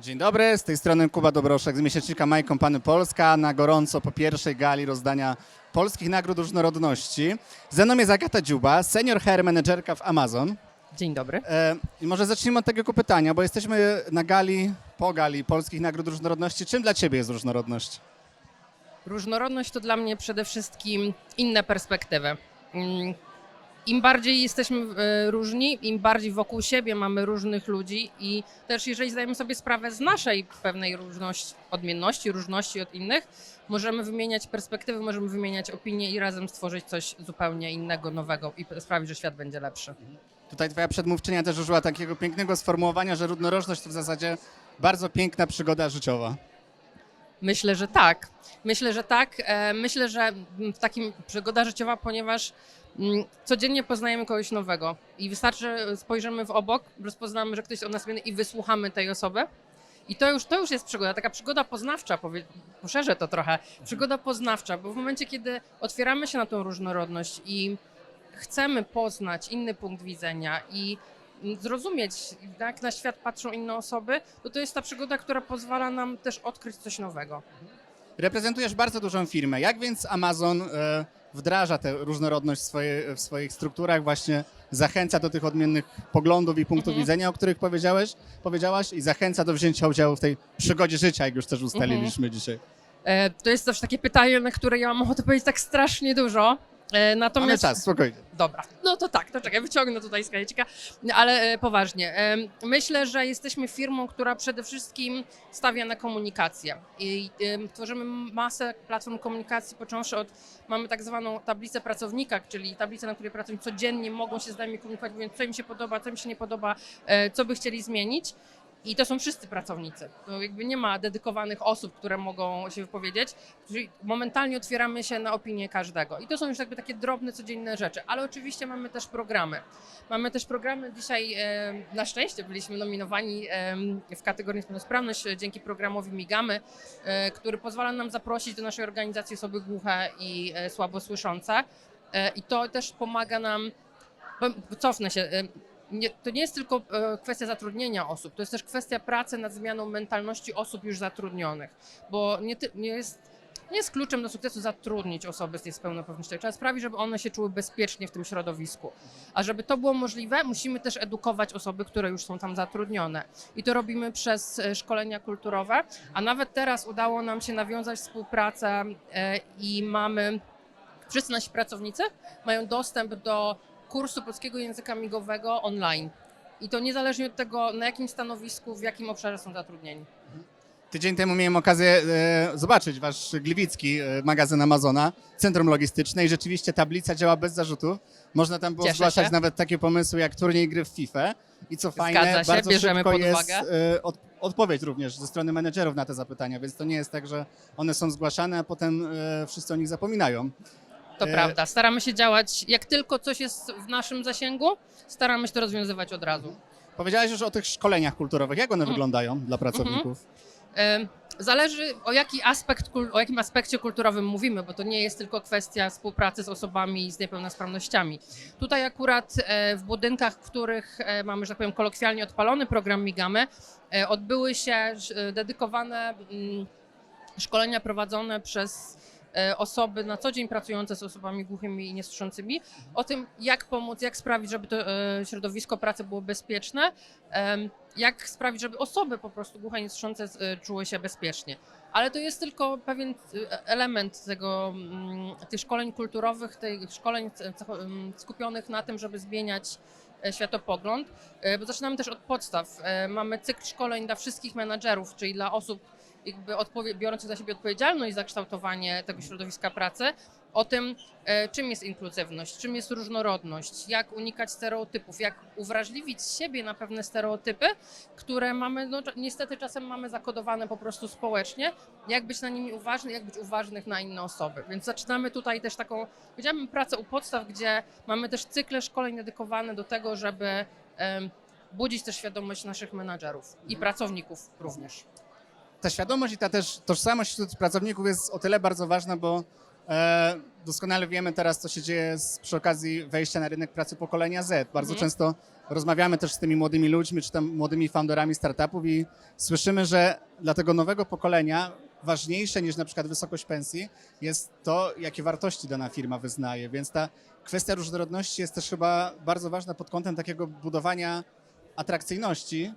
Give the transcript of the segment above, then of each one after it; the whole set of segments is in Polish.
Dzień dobry, z tej strony Kuba Dobroszek z miesięcznika My Company Polska na gorąco po pierwszej gali rozdania polskich nagród różnorodności. Ze mną jest Agata Dziuba, senior HR managerka w Amazon. Dzień dobry. E, I może zacznijmy od takiego pytania, bo jesteśmy na gali, po gali polskich nagród różnorodności. Czym dla Ciebie jest różnorodność? Różnorodność to dla mnie przede wszystkim inne perspektywy. Im bardziej jesteśmy e, różni, im bardziej wokół siebie mamy różnych ludzi i też jeżeli zdajemy sobie sprawę z naszej pewnej różności, odmienności, różności od innych, możemy wymieniać perspektywy, możemy wymieniać opinie i razem stworzyć coś zupełnie innego, nowego i sprawić, że świat będzie lepszy. Tutaj Twoja przedmówczynia też użyła takiego pięknego sformułowania, że różnorodność to w zasadzie bardzo piękna przygoda życiowa. Myślę, że tak. Myślę, że tak. E, Myślę, że w takim przygoda życiowa, ponieważ codziennie poznajemy kogoś nowego i wystarczy że spojrzymy w obok, rozpoznamy, że ktoś jest od nas inny i wysłuchamy tej osoby. I to już, to już jest przygoda, taka przygoda poznawcza, powie, poszerzę to trochę, przygoda poznawcza, bo w momencie, kiedy otwieramy się na tą różnorodność i chcemy poznać inny punkt widzenia i zrozumieć, jak na świat patrzą inne osoby, to to jest ta przygoda, która pozwala nam też odkryć coś nowego. Reprezentujesz bardzo dużą firmę. Jak więc Amazon e, wdraża tę różnorodność w, swoje, w swoich strukturach, właśnie zachęca do tych odmiennych poglądów i punktów Mhm. widzenia, o których powiedziałeś, powiedziałaś, i zachęca do wzięcia udziału w tej przygodzie życia, jak już też ustaliliśmy dzisiaj. E, To jest też takie pytanie, na które ja mam ochotę powiedzieć tak strasznie dużo. E, Mamy Natomiast czas, spokojnie. Dobra, no to tak, to czekaj, wyciągnę tutaj z kajecika, ale e, poważnie. Em, Myślę, że jesteśmy firmą, która przede wszystkim stawia na komunikację i tworzymy masę platform komunikacji, począwszy od, mamy tak zwaną tablicę pracownika, czyli tablicę, na której pracownicy codziennie mogą się z nami komunikować, mówiąc, co im się podoba, co im się nie podoba, e, co by chcieli zmienić. I to są wszyscy pracownicy. To jakby nie ma dedykowanych osób, które mogą się wypowiedzieć. Czyli momentalnie otwieramy się na opinię każdego. I to są już jakby takie drobne, codzienne rzeczy. Ale oczywiście mamy też programy. Mamy też programy. Dzisiaj e, na szczęście byliśmy nominowani e, w kategorii niepełnosprawność dzięki programowi Migamy, e, który pozwala nam zaprosić do naszej organizacji osoby głuche i słabosłyszące. I to też pomaga nam cofnę się. Nie, to nie jest tylko e, kwestia zatrudnienia osób, to jest też kwestia pracy nad zmianą mentalności osób już zatrudnionych, bo nie, nie, jest, nie jest kluczem do sukcesu zatrudnić osoby z niepełnosprawnością. Trzeba sprawić, żeby one się czuły bezpiecznie w tym środowisku. A żeby to było możliwe, musimy też edukować osoby, które już są tam zatrudnione. I to robimy przez e, szkolenia kulturowe, a nawet teraz udało nam się nawiązać współpracę e, i mamy wszyscy nasi pracownicy mają dostęp do kursu polskiego języka migowego online. I to niezależnie od tego, na jakim stanowisku, w jakim obszarze są zatrudnieni. Tydzień temu miałem okazję e, zobaczyć wasz gliwicki e, magazyn Amazona, Centrum Logistyczne i rzeczywiście tablica działa bez zarzutów. Można tam było Cieszę zgłaszać się. nawet takie pomysły jak turniej gry w FIFA i co fajne, Zgadza się, bardzo bierzemy szybko pod jest uwagę. e, od, odpowiedź również ze strony menedżerów na te zapytania, więc to nie jest tak, że one są zgłaszane, a potem e, wszyscy o nich zapominają. To E, prawda. Staramy się działać, jak tylko coś jest w naszym zasięgu, staramy się to rozwiązywać od razu. Powiedziałaś już o tych szkoleniach kulturowych. Jak one Mhm. wyglądają dla pracowników? Em, Zależy o, jaki aspekt, kul- o jakim aspekcie kulturowym mówimy, bo to nie jest tylko kwestia współpracy z osobami z niepełnosprawnościami. Tutaj akurat e, w budynkach, w których e, mamy, że tak powiem, kolokwialnie odpalony program Migamy, e, odbyły się e, dedykowane mm, szkolenia prowadzone przez e, osoby na co dzień pracujące z osobami głuchymi i niesłyszącymi o tym, jak pomóc, jak sprawić, żeby to e, środowisko pracy było bezpieczne, jak sprawić, żeby osoby po prostu głuche i niesłyszące e, czuły się bezpiecznie. Ale to jest tylko pewien e, element tego, mm, tych szkoleń kulturowych, tych szkoleń e, skupionych na tym, żeby zmieniać e, światopogląd, e, bo zaczynamy też od podstaw. E, Mamy cykl szkoleń dla wszystkich menadżerów, czyli dla osób jakby biorących za siebie odpowiedzialność za kształtowanie tego środowiska pracy, o tym, e, czym jest inkluzywność, czym jest różnorodność, jak unikać stereotypów, jak uwrażliwić siebie na pewne stereotypy, które mamy, no niestety czasem mamy zakodowane po prostu społecznie, jak być na nimi uważny, jak być uważnych na inne osoby. Więc zaczynamy tutaj też taką, powiedziałabym, pracę u podstaw, gdzie mamy też cykle szkoleń dedykowane do tego, żeby budzić też świadomość naszych menadżerów i pracowników również. Ta świadomość i ta też tożsamość wśród pracowników jest o tyle bardzo ważna, bo E, doskonale wiemy teraz, co się dzieje z, przy okazji wejścia na rynek pracy pokolenia Z. Bardzo Mhm. często rozmawiamy też z tymi młodymi ludźmi, czy tam młodymi founderami startupów i słyszymy, że dla tego nowego pokolenia ważniejsze niż na przykład wysokość pensji jest to, jakie wartości dana firma wyznaje. Więc ta kwestia różnorodności jest też chyba bardzo ważna pod kątem takiego budowania atrakcyjności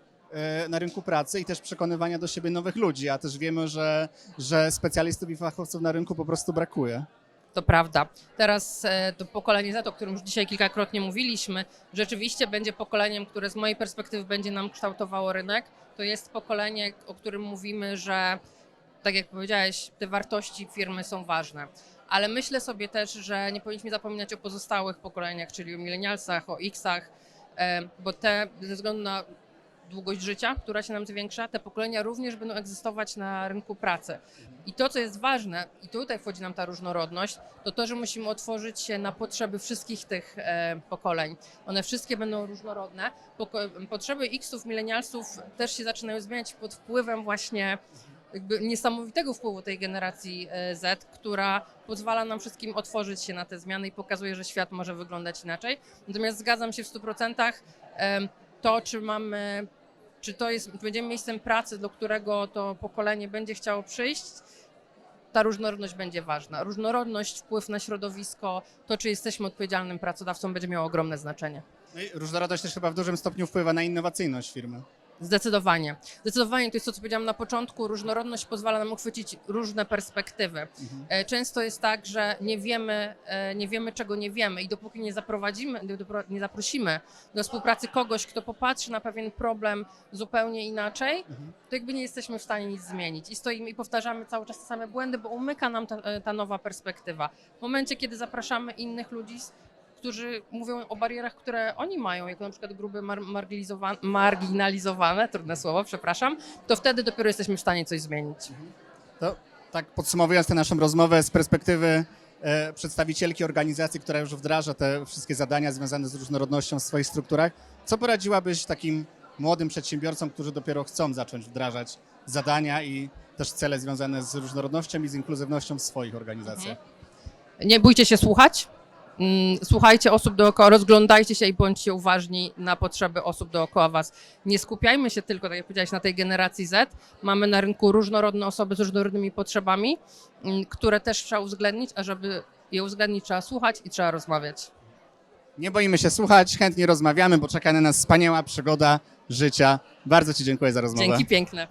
na rynku pracy i też przekonywania do siebie nowych ludzi, a też wiemy, że, że specjalistów i fachowców na rynku po prostu brakuje. To prawda. Teraz e, to pokolenie Z, o którym już dzisiaj kilkakrotnie mówiliśmy, rzeczywiście będzie pokoleniem, które z mojej perspektywy będzie nam kształtowało rynek. To jest pokolenie, o którym mówimy, że tak jak powiedziałeś, te wartości firmy są ważne. Ale myślę sobie też, że nie powinniśmy zapominać o pozostałych pokoleniach, czyli o milenialsach, o X-ach, e, bo te ze względu na długość życia, która się nam zwiększa, te pokolenia również będą egzystować na rynku pracy. I to, co jest ważne, i tutaj wchodzi nam ta różnorodność, to to, że musimy otworzyć się na potrzeby wszystkich tych e, pokoleń. One wszystkie będą różnorodne. Poko- potrzeby X-ów, milenialsów też się zaczynają zmieniać pod wpływem właśnie jakby niesamowitego wpływu tej generacji e, Z, która pozwala nam wszystkim otworzyć się na te zmiany i pokazuje, że świat może wyglądać inaczej. Natomiast zgadzam się w 100%, em, to czy mamy, czy to jest, będziemy miejscem pracy, do którego to pokolenie będzie chciało przyjść, ta różnorodność będzie ważna. Różnorodność, wpływ na środowisko, to czy jesteśmy odpowiedzialnym pracodawcą będzie miało ogromne znaczenie. No i różnorodność też chyba w dużym stopniu wpływa na innowacyjność firmy. Zdecydowanie. Zdecydowanie to jest to, co powiedziałam na początku. Różnorodność pozwala nam uchwycić różne perspektywy. E, Często jest tak, że nie wiemy, e, nie wiemy, czego nie wiemy i dopóki nie zaprowadzimy, nie zaprosimy do współpracy kogoś, kto popatrzy na pewien problem zupełnie inaczej, to jakby nie jesteśmy w stanie nic zmienić. I stoimy i powtarzamy cały czas te same błędy, bo umyka nam ta, e, ta nowa perspektywa. W momencie, kiedy zapraszamy innych ludzi, którzy mówią o barierach, które oni mają, jako na przykład grupy mar- marginalizowa- marginalizowane, trudne słowo, przepraszam, to wtedy dopiero jesteśmy w stanie coś zmienić. To tak podsumowując tę naszą rozmowę z perspektywy e, przedstawicielki organizacji, która już wdraża te wszystkie zadania związane z różnorodnością w swoich strukturach, co poradziłabyś takim młodym przedsiębiorcom, którzy dopiero chcą zacząć wdrażać zadania i też cele związane z różnorodnością i z inkluzywnością w swoich organizacjach? Nie bójcie się słuchać. Mm, Słuchajcie osób dookoła, rozglądajcie się i bądźcie uważni na potrzeby osób dookoła Was. Nie skupiajmy się tylko, tak jak powiedziałeś, na tej generacji Z. Mamy na rynku różnorodne osoby z różnorodnymi potrzebami, mm, które też trzeba uwzględnić, a żeby je uwzględnić, trzeba słuchać i trzeba rozmawiać. Nie boimy się słuchać, chętnie rozmawiamy, bo czeka na nas wspaniała przygoda życia. Bardzo Ci dziękuję za rozmowę. Dzięki piękne.